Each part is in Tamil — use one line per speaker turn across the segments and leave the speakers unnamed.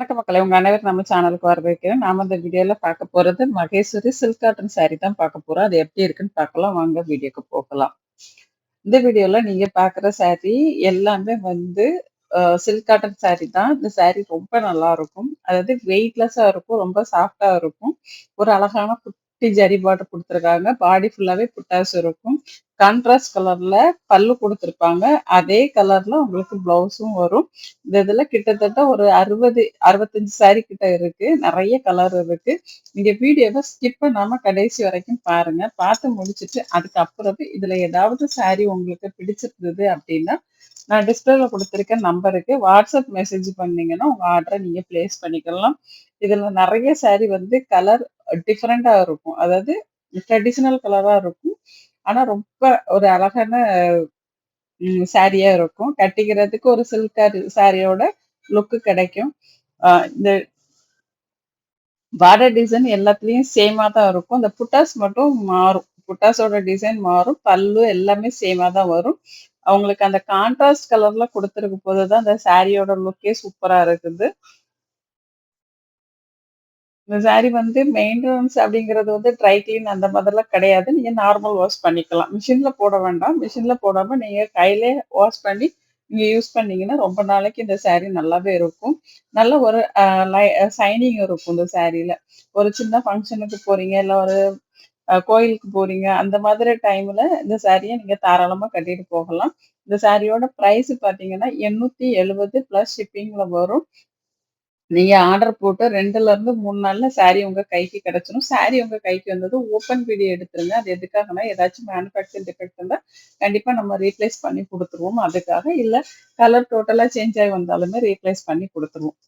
வணக்க மக்களை உங்க அனைவரும் நம்ம சேனலுக்கு வரவேற்கிறேன். நாம இந்த வீடியோல பார்க்க போறது மகேஸ்வரி சில்க் காட்டன் சாரி தான் பார்க்க போறோம். அது எப்படி இருக்குன்னு பார்க்கலாம். வாங்க வீடியோக்கு போகலாம். இந்த வீடியோல நீங்க பாக்குற சாரி எல்லாமே வந்து சில்க் காட்டன் சாரி தான். இந்த சாரி ரொம்ப நல்லா இருக்கும் அதாவது வெயிட்லெஸ்ஸா இருக்கும். ரொம்ப சாஃப்டா இருக்கும். ஒரு அழகான குட்டி குட்டி ஜரி பார்டர் கொடுத்துருக்காங்க பாடி ஃபுல்லாகவே புட்டாஸ் இருக்கும். கான்ட்ராஸ்ட் கலர்ல பல்லு கொடுத்துருப்பாங்க அதே கலர்ல உங்களுக்கு ப்ளவுஸும் வரும். இந்த இதுல கிட்டத்தட்ட ஒரு 60, 65 சாரி கிட்ட இருக்கு. நிறைய கலர் இருக்கு. நீங்க வீடியோவை ஸ்கிப் பண்ணாம கடைசி வரைக்கும் பாருங்க. பார்த்து முடிச்சுட்டு அதுக்கப்புறம் இதுல ஏதாவது சாரி உங்களுக்கு பிடிச்சிருந்தது அப்படின்னா நான் டிஸ்பிளேல கொடுத்துருக்க நம்பருக்கு வாட்ஸ்அப் மெசேஜ் பண்ணீங்கன்னா, உங்க ஆர்டரை நீங்க பிளேஸ் பண்ணிக்கலாம். இதுல நிறைய சாரி வந்து கலர் டிஃப்ரெண்ட்டாக இருக்கும். அதாவது ட்ரெடிஷ்னல் கலரா இருக்கும். ஆனா ரொம்ப ஒரு அழகான சாரியாக இருக்கும். கட்டிக்கிறதுக்கு ஒரு சில்க் சாரியோட லுக் கிடைக்கும். இந்த பார்டர் டிசைன் எல்லாத்துலயும் சேமாக தான் இருக்கும். அந்த புட்டாஸ் மட்டும் மாறும். புட்டாஸோட டிசைன் மாறும். பல்லு எல்லாமே சேமா தான் வரும். அவங்களுக்கு அந்த கான்ட்ராஸ்ட் கலர்ல கொடுத்துருக்கு போது தான் அந்த சாரியோட லுக்கே சூப்பராக இருக்குது. இந்த சாரி வந்து மெயின்டெனன்ஸ் அப்படிங்கிறது வந்து ட்ரை கிளீன் அந்த மாதிரிலாம் கிடையாது. நீங்க நார்மல் வாஷ் பண்ணிக்கலாம். மிஷின்ல போட வேண்டாம். மிஷினில் போடாம நீங்க கையிலே வாஷ் பண்ணி நீங்கள் யூஸ் பண்ணீங்கன்னா, ரொம்ப நாளைக்கு இந்த சாரீ நல்லாவே இருக்கும். நல்ல ஒரு லை சைனிங் இருக்கும் இந்த சாரில. ஒரு சின்ன ஃபங்க்ஷனுக்கு போறீங்க, இல்ல ஒரு கோயிலுக்கு போறீங்க, அந்த மாதிரி டைம்ல இந்த சாரியை நீங்க தாராளமா கட்டிட்டு போகலாம். இந்த சாரியோட பாத்தீங்கன்னா பார்த்தீங்கன்னா, 870 பிளஸ் ஷிப்பிங்ல வரும். நீங்க ஆர்டர் போட்டு 2லருந்து 3 நாள்ல சாரி உங்க கைக்கு கிடைச்சிடும் சாரி உங்க கைக்கு வந்ததும் ஓப்பன் வீடியோ எடுத்துருங்க. அது எதுக்காகன்னா, ஏதாச்சும் மேனுஃபேக்சரிங் டிஃபெக்ட் இருந்தா கண்டிப்பா நம்ம ரீப்ளேஸ் பண்ணி கொடுத்துருவோம் அதுக்காக. இல்ல கலர் டோட்டலா சேஞ்ச் ஆகி வந்தாலுமே ரீப்ளேஸ் பண்ணி குடுத்துருவோம்.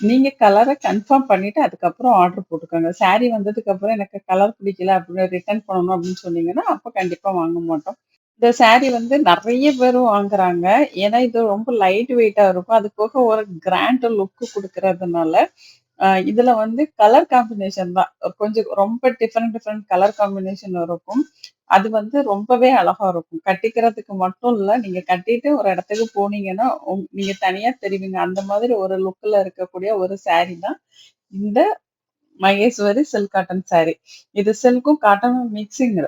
நீங்க கலரை கன்ஃபார்ம் பண்ணிட்டு அதுக்கப்புறம் ஆர்டர் போட்டுக்கோங்க. சாரி வந்ததுக்கப்புறம் எனக்கு கலர் பிடிக்கல அப்படின்னு ரிட்டர்ன் பண்ணணும் அப்படின்னு சொன்னீங்கன்னா, அப்ப கண்டிப்பா வாங்க மாட்டோம். இந்த சாரி வந்து நிறைய பேர் வாங்குறாங்க. ஏன்னா, இது ரொம்ப லைட் வெயிட்டா இருக்கும். அது போக ஒரு கிராண்ட் லுக் கொடுக்கறதுனால இதுல வந்து கலர் காம்பினேஷன் தான். கொஞ்சம் ரொம்ப டிஃப்ரெண்ட் டிஃப்ரெண்ட் கலர் காம்பினேஷன் இருக்கும். அது வந்து ரொம்பவே அழகா இருக்கும். கட்டிக்கிறதுக்கு மட்டும் இல்ல, நீங்க கட்டிட்டு ஒரு இடத்துக்கு போனீங்கன்னா, நீங்க தனியா தெரிவிங்க அந்த மாதிரி ஒரு லுக்ல இருக்கக்கூடிய ஒரு சாரி தான் இந்த மகேஸ்வரி சில்க் காட்டன் சாரி. இது சில்க்கும் காட்டனும் மிக்ஸிங்.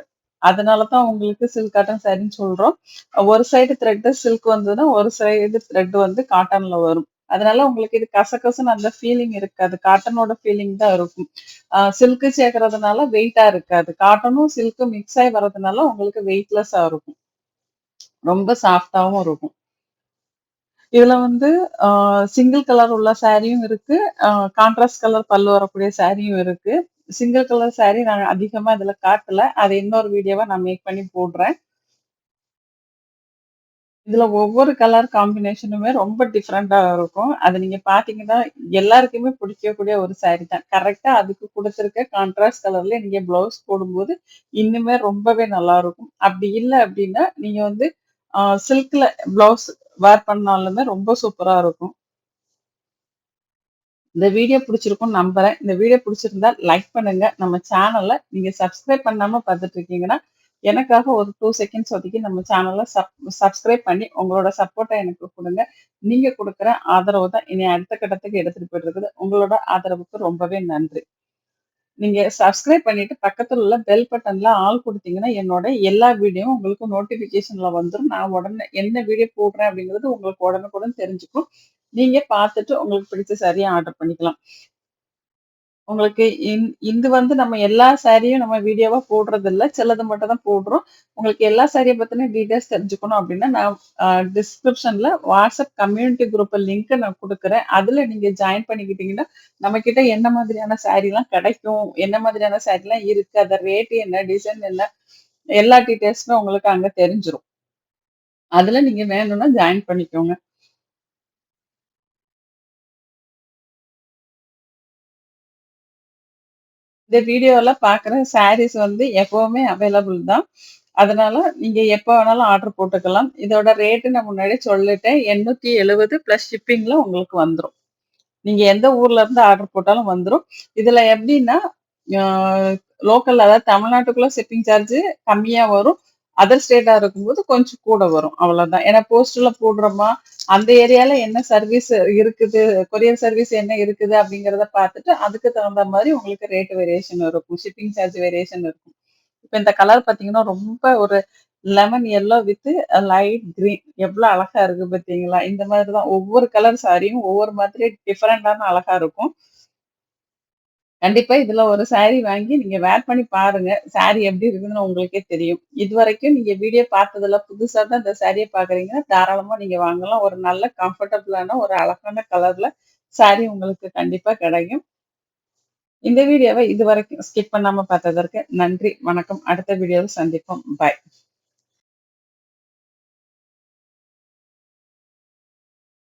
அதனால தான் உங்களுக்கு சில்க் காட்டன் சாரின்னு சொல்றோம். ஒரு சைடு த்ரெட்டு சில்க் வந்ததுன்னா, ஒரு சைடு த்ரெட் வந்து காட்டன்ல வரும். அதனால உங்களுக்கு இது கசகசன்னு அந்த ஃபீலிங் இருக்காது. காட்டனோட ஃபீலிங் தான் இருக்கும். சில்க்கு சேர்க்கறதுனால வெயிட்டா இருக்காது. காட்டனும் சில்க்கும் மிக்ஸ் ஆகி வர்றதுனால உங்களுக்கு வெயிட்லெஸ்ஸா இருக்கும். ரொம்ப சாஃப்டாகவும் இருக்கும். இதுல வந்து சிங்கிள் கலர் உள்ள சாரியும் இருக்கு. கான்ட்ராஸ்ட் கலர் பல்லு வரக்கூடிய சாரியும் இருக்கு. சிங்கிள் கலர் சாரி நான் அதிகமா இதுல காட்டல. அது இன்னொரு வீடியோவா நான் மேக் பண்ணி போடுறேன். இதுல ஒவ்வொரு கலர் காம்பினேஷனுமே ரொம்ப டிஃப்ரெண்டா இருக்கும். அதை நீங்க பார்த்தீங்கன்னா, எல்லாருக்குமே பிடிக்கக்கூடிய ஒரு சாரி தான். கரெக்டா அதுக்கு கொடுத்துருக்க கான்ட்ராஸ்ட் கலர்ல நீங்க ப்ளவுஸ் போடும்போது, இன்னுமே ரொம்பவே நல்லா இருக்கும் அப்படி இல்லை அப்படின்னா, நீங்க வந்து சில்க்ல ப்ளவுஸ் வேர் பண்ணாலுமே ரொம்ப சூப்பரா இருக்கும். இந்த வீடியோ பிடிச்சிருக்கும் நம்புறேன். இந்த வீடியோ பிடிச்சிருந்தா லைக் பண்ணுங்க. நம்ம சேனல்ல நீங்க சப்ஸ்கிரைப் பண்ணாம பார்த்துட்டு இருக்கீங்கன்னா, எனக்காக ஒரு டூ செகண்ட்ஸ் ஒதுக்கி நம்ம சேனல சப் சப்ஸ்கிரைப் பண்ணி உங்களோட சப்போர்ட்டை எனக்கு கொடுங்க நீங்க கொடுக்குற ஆதரவு தான் என்னைய அடுத்த கட்டத்துக்கு எடுத்துட்டு போயிட்டு இருக்குது. உங்களோட ஆதரவுக்கு ரொம்பவே நன்றி. நீங்க சப்ஸ்கிரைப் பண்ணிட்டு பக்கத்துல உள்ள பெல் பட்டன்ல ஆள் கொடுத்தீங்கன்னா என்னோட எல்லா வீடியோவும் உங்களுக்கு நோட்டிஃபிகேஷன்ல வந்துடும் நான் உடனே என்ன வீடியோ போடுறேன் அப்படிங்கிறது உங்களுக்கு உடனுக்குடன் தெரிஞ்சுக்கும். நீங்க பார்த்துட்டு உங்களுக்கு பிடிச்ச சாரிய ஆர்டர் பண்ணிக்கலாம். உங்களுக்கு இந் இது வந்து நம்ம எல்லா சாரியும் நம்ம வீடியோவா போடுறது இல்லை சிலது மட்டும் தான் போடுறோம். உங்களுக்கு எல்லா சாரியை பத்தின டீடைல்ஸ் தெரிஞ்சுக்கணும் அப்படின்னா, நான் டிஸ்கிரிப்ஷன்ல வாட்ஸ்அப் கம்யூனிட்டி குரூப் லிங்க் நான் குடுக்குறேன். அதுல நீங்க ஜாயின் பண்ணிக்கிட்டீங்கன்னா, நம்ம கிட்ட என்ன மாதிரியான சாரிலாம் கிடைக்கும், என்ன மாதிரியான சாரிலாம் இருக்கு, அத ரேட் என்ன, டிசைன் என்ன, எல்லா டீடைல்ஸுமே உங்களுக்கு அங்க தெரிஞ்சிரும். அதுல நீங்க வேணும்னா ஜாயின் பண்ணிக்கோங்க. இந்த வீடியோல பார்க்குற சாரீஸ் வந்து எப்பவுமே அவைலபிள் தான். அதனால நீங்க எப்போ வேணாலும் ஆர்டர் போட்டுக்கலாம். இதோட ரேட்டு நான் முன்னாடி சொல்லிட்டேன். 870 பிளஸ் ஷிப்பிங்ல உங்களுக்கு வந்துரும். நீங்க எந்த ஊர்ல இருந்து ஆர்டர் போட்டாலும் வந்துடும் இதுல எப்படின்னா, லோக்கல் அதாவது தமிழ்நாட்டுக்குள்ள ஷிப்பிங் சார்ஜ் கம்மியா வரும். அதர் ஸ்டேட்டா இருக்கும்போது கொஞ்சம் கூட வரும். அவ்வளவுதான். ஏன்னா போஸ்ட்ல போடுறோமா அந்த ஏரியால என்ன சர்வீஸ் இருக்குது கொரியர் சர்வீஸ் என்ன இருக்குது அப்படிங்கறத பார்த்துட்டு அதுக்கு தகுந்த மாதிரி உங்களுக்கு ரேட் வேரியேஷன் இருக்கும். ஷிப்பிங் சார்ஜ் வேரியேஷன் இருக்கும். இப்போ இந்த கலர் பாத்தீங்கன்னா ரொம்ப ஒரு lemon yellow with light green எவ்வளோ அழகா இருக்கு பார்த்தீங்களா? இந்த மாதிரி தான் ஒவ்வொரு கலர் சாரியும் ஒவ்வொரு மாதிரி டிஃப்ரெண்டான அழகா இருக்கும். கண்டிப்பா இதுல ஒரு saree வாங்கி நீங்க வேர் பண்ணி பாருங்க. saree எப்படி இருக்குதுன்னு உங்களுக்கே தெரியும். இது வரைக்கும் நீங்க வீடியோ பார்த்ததுல புதுசா தான் இந்த சாரியை பாக்குறீங்கன்னா தாராளமா நீங்க வாங்கலாம். ஒரு நல்ல கம்ஃபர்டபுளான ஒரு அழகான கலர்ல saree உங்களுக்கு கண்டிப்பா கிடைக்கும். இந்த வீடியோவை இது வரைக்கும் ஸ்கிப் பண்ணாம பார்த்ததற்கு நன்றி, வணக்கம். அடுத்த வீடியோவில் சந்திப்போம். பாய்.